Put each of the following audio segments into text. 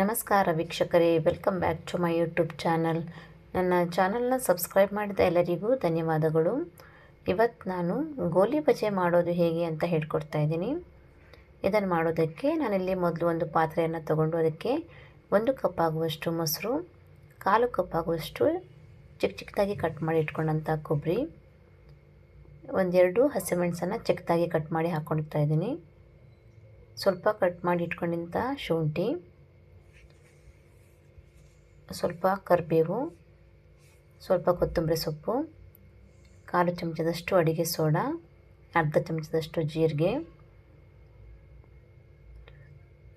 ನಮಸ್ಕಾರ ವೀಕ್ಷಕರೇ welcome back to my YouTube channel ನನ್ನ ಚಾನಲ್ನ ಸಬ್ಸ್ಕ್ರೈಬ್ ಮಾಡಿದ ಎಲ್ಲರಿಗೂ ಧನ್ಯವಾದಗಳು. ಇವತ್ತು ನಾನು ಗೋಲಿ ಬಜೆ ಮಾಡೋದು ಹೇಗೆ ಅಂತ ಹೇಳ್ಕೊಡ್ತಾ ಇದ್ದೀನಿ. ಇದನ್ನು ಮಾಡೋದಕ್ಕೆ ನಾನಿಲ್ಲಿ ಮೊದಲು ಒಂದು ಪಾತ್ರೆಯನ್ನು ತಗೊಂಡು ಅದಕ್ಕೆ ಒಂದು ಕಪ್ ಆಗುವಷ್ಟು ಮೊಸರು, ಕಾಲು ಕಪ್ ಆಗುವಷ್ಟು ಚಿಕ್ಕ ಚಿಕ್ಕದಾಗಿ ಕಟ್ ಮಾಡಿ ಇಟ್ಕೊಂಡಂಥ ಕೊಬ್ಬರಿ ಒಂದೆರಡು ಹಸಿಮೆಣಸನ್ನು ಚಿಕ್ಕದಾಗಿ ಕಟ್ ಮಾಡಿ ಹಾಕ್ಕೊಳ್ತಾ ಇದ್ದೀನಿ. ಸ್ವಲ್ಪ ಕಟ್ ಮಾಡಿ ಇಟ್ಕೊಂಡಿಂಥ ಶುಂಠಿ ಸ್ವಲ್ಪ ಕರಿಬೇವು, ಸ್ವಲ್ಪ ಕೊತ್ತಂಬರಿ ಸೊಪ್ಪು, ಕಾಲು ಚಮಚದಷ್ಟು ಅಡುಗೆ ಸೋಡಾ, ಅರ್ಧ ಚಮಚದಷ್ಟು ಜೀರಿಗೆ,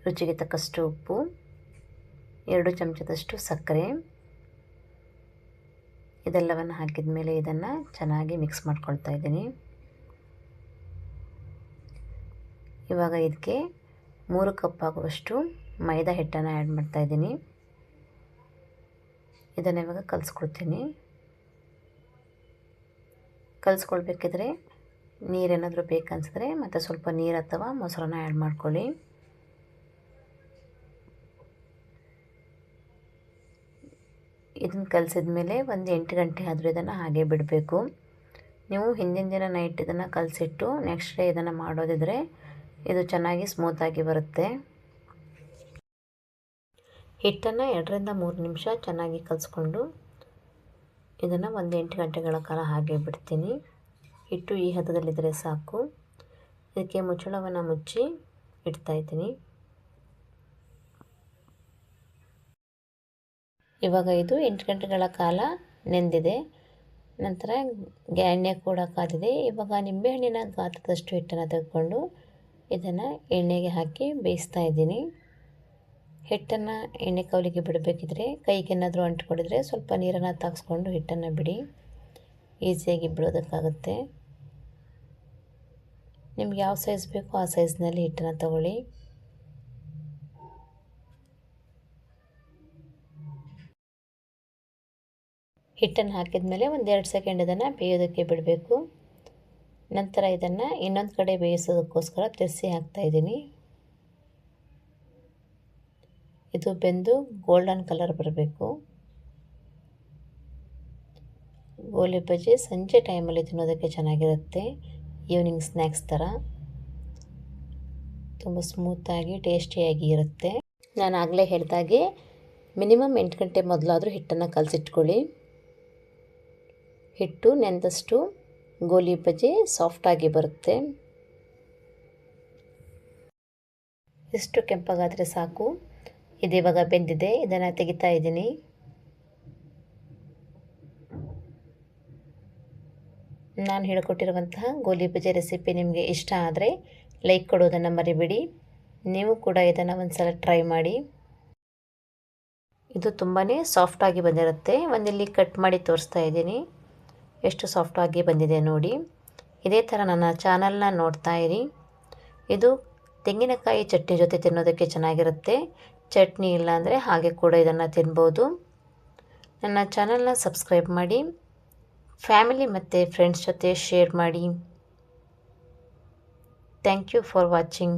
ರುಚಿಗೆ ತಕ್ಕಷ್ಟು ಉಪ್ಪು, ಎರಡು ಚಮಚದಷ್ಟು ಸಕ್ಕರೆ. ಇದೆಲ್ಲವನ್ನು ಹಾಕಿದ ಮೇಲೆ ಇದನ್ನು ಚೆನ್ನಾಗಿ ಮಿಕ್ಸ್ ಮಾಡ್ಕೊಳ್ತಾ ಇದ್ದೀನಿ. ಇವಾಗ ಇದಕ್ಕೆ ಮೂರು ಕಪ್ ಆಗುವಷ್ಟು ಮೈದಾ ಹಿಟ್ಟನ್ನು ಆ್ಯಡ್ ಮಾಡ್ತಾಯಿದ್ದೀನಿ ಇದನ್ನು ಇವಾಗ ಕಲಿಸ್ಕೊಡ್ತೀನಿ. ಕಲಿಸ್ಕೊಳ್ಬೇಕಿದ್ರೆ ನೀರೇನಾದರೂ ಬೇಕನ್ಸಿದ್ರೆ ಮತ್ತು ಸ್ವಲ್ಪ ನೀರು ಅಥವಾ ಮೊಸರನ್ನ ಆ್ಯಡ್ ಮಾಡ್ಕೊಳ್ಳಿ. ಇದನ್ನು ಕಲಿಸಿದ ಮೇಲೆ ಒಂದು ಎಂಟು ಗಂಟೆ ಆದರೂ ಇದನ್ನು ಹಾಗೆ ಬಿಡಬೇಕು. ನೀವು ಹಿಂದಿನ ದಿನ ನೈಟ್ ಇದನ್ನು ಕಲಸಿಟ್ಟು ನೆಕ್ಸ್ಟ್ ಡೇ ಇದನ್ನು ಮಾಡೋದಿದ್ರೆ ಇದು ಚೆನ್ನಾಗಿ ಸ್ಮೂತಾಗಿ ಬರುತ್ತೆ. ಹಿಟ್ಟನ್ನು ಎರಡರಿಂದ ಮೂರು ನಿಮಿಷ ಚೆನ್ನಾಗಿ ಕಲಿಸ್ಕೊಂಡು ಇದನ್ನು ಒಂದು ಎಂಟು ಗಂಟೆಗಳ ಕಾಲ ಹಾಗೆ ಬಿಡ್ತೀನಿ. ಹಿಟ್ಟು ಈ ಹದದಲ್ಲಿದ್ದರೆ ಸಾಕು. ಇದಕ್ಕೆ ಮುಚ್ಚಳವನ್ನು ಮುಚ್ಚಿ ಇಡ್ತಾಯಿದ್ದೀನಿ ಇವಾಗ ಇದು ಎಂಟು ಗಂಟೆಗಳ ಕಾಲ ನೆಂದಿದೆ. ನಂತರ ಎಣ್ಣೆ ಕೂಡ ಕಾದಿದೆ. ಇವಾಗ ನಿಂಬೆಹಣ್ಣಿನ ಗಾತ್ರದಷ್ಟು ಹಿಟ್ಟನ್ನು ತೆಗೆದುಕೊಂಡು ಇದನ್ನು ಎಣ್ಣೆಗೆ ಹಾಕಿ ಬೇಯಿಸ್ತಾ ಇದ್ದೀನಿ. ಹಿಟ್ಟನ್ನು ಎಣ್ಣೆ ಕವಲಿಗೆ ಬಿಡಬೇಕಿದ್ರೆ ಕೈಗೇನಾದರೂ ಅಂಟ್ಕೊಂಡಿದ್ರೆ ಸ್ವಲ್ಪ ನೀರನ್ನು ತಾಗಿಸ್ಕೊಂಡು ಹಿಟ್ಟನ್ನು ಬಿಡಿ. ಈಸಿಯಾಗಿ ಬಿಡೋದಕ್ಕಾಗುತ್ತೆ. ನಿಮ್ಗೆ ಯಾವ ಸೈಜ್ ಬೇಕೋ ಆ ಸೈಜ್ನಲ್ಲಿ ಹಿಟ್ಟನ್ನು ತಗೊಳ್ಳಿ. ಹಿಟ್ಟನ್ನು ಹಾಕಿದ ಮೇಲೆ ಒಂದೆರಡು ಸೆಕೆಂಡ್ ಇದನ್ನು ಬೇಯೋದಕ್ಕೆ ಬಿಡಬೇಕು. ನಂತರ ಇದನ್ನು ಇನ್ನೊಂದು ಕಡೆ ಬೇಯಿಸೋದಕ್ಕೋಸ್ಕರ ತಿರ್ಸಿ ಹಾಕ್ತಾಯಿದ್ದೀನಿ ಇದು ಬೆಂದು ಗೋಲ್ಡನ್ ಕಲರ್ ಬರಬೇಕು. ಗೋಲಿ ಬಜ್ಜಿ ಸಂಜೆ ಟೈಮಲ್ಲಿ ತಿನ್ನೋದಕ್ಕೆ ಚೆನ್ನಾಗಿರುತ್ತೆ. ಈವ್ನಿಂಗ್ ಸ್ನ್ಯಾಕ್ಸ್ ಥರ ತುಂಬ ಸ್ಮೂತಾಗಿ ಟೇಸ್ಟಿಯಾಗಿ ಇರುತ್ತೆ. ನಾನು ಆಗಲೇ ಹೇಳಿದಾಗೆ ಮಿನಿಮಮ್ ಎಂಟು ಗಂಟೆ ಮೊದಲಾದರೂ ಹಿಟ್ಟನ್ನು ಕಲಸಿಟ್ಕೊಳ್ಳಿ. ಹಿಟ್ಟು ನೆಂದಷ್ಟು ಗೋಲಿ ಬಜ್ಜಿ ಸಾಫ್ಟಾಗಿ ಬರುತ್ತೆ. ಎಷ್ಟು ಕೆಂಪಗಾದರೆ ಸಾಕು. ಇದು ಇವಾಗ ಬೆಂದಿದೆ, ಇದನ್ನು ತೆಗಿತಾ ಇದ್ದೀನಿ. ನಾನು ಹೇಳಿಕೊಟ್ಟಿರುವಂತಹ ಗೋಲಿ ಬಜೆ ರೆಸಿಪಿ ನಿಮಗೆ ಇಷ್ಟ ಆದರೆ ಲೈಕ್ ಕೊಡೋದನ್ನು ಮರಿಬೇಡಿ. ನೀವು ಕೂಡ ಇದನ್ನು ಒಂದು ಸಲ ಟ್ರೈ ಮಾಡಿ. ಇದು ತುಂಬಾ ಸಾಫ್ಟಾಗಿ ಬಂದಿರುತ್ತೆ. ಒಂದಿಲ್ಲಿ ಕಟ್ ಮಾಡಿ ತೋರಿಸ್ತಾ ಇದ್ದೀನಿ. ಎಷ್ಟು ಸಾಫ್ಟಾಗಿ ಬಂದಿದೆ ನೋಡಿ. ಇದೇ ಥರ ನನ್ನ ಚಾನಲ್ನ ನೋಡ್ತಾ ಇರಿ. ಇದು ತೆಂಗಿನಕಾಯಿ ಚಟ್ನಿ ಜೊತೆ ತಿನ್ನೋದಕ್ಕೆ ಚೆನ್ನಾಗಿರುತ್ತೆ. ಚಟ್ನಿ ಇಲ್ಲಾಂದರೆ ಹಾಗೆ ಕೂಡ ಇದನ್ನು ತಿನ್ಬೋದು. ನನ್ನ ಚಾನಲ್ನ ಸಬ್ಸ್ಕ್ರೈಬ್ ಮಾಡಿ ಫ್ಯಾಮಿಲಿ ಮತ್ತು ಫ್ರೆಂಡ್ಸ್ ಜೊತೆ ಶೇರ್ ಮಾಡಿ. Thank you for watching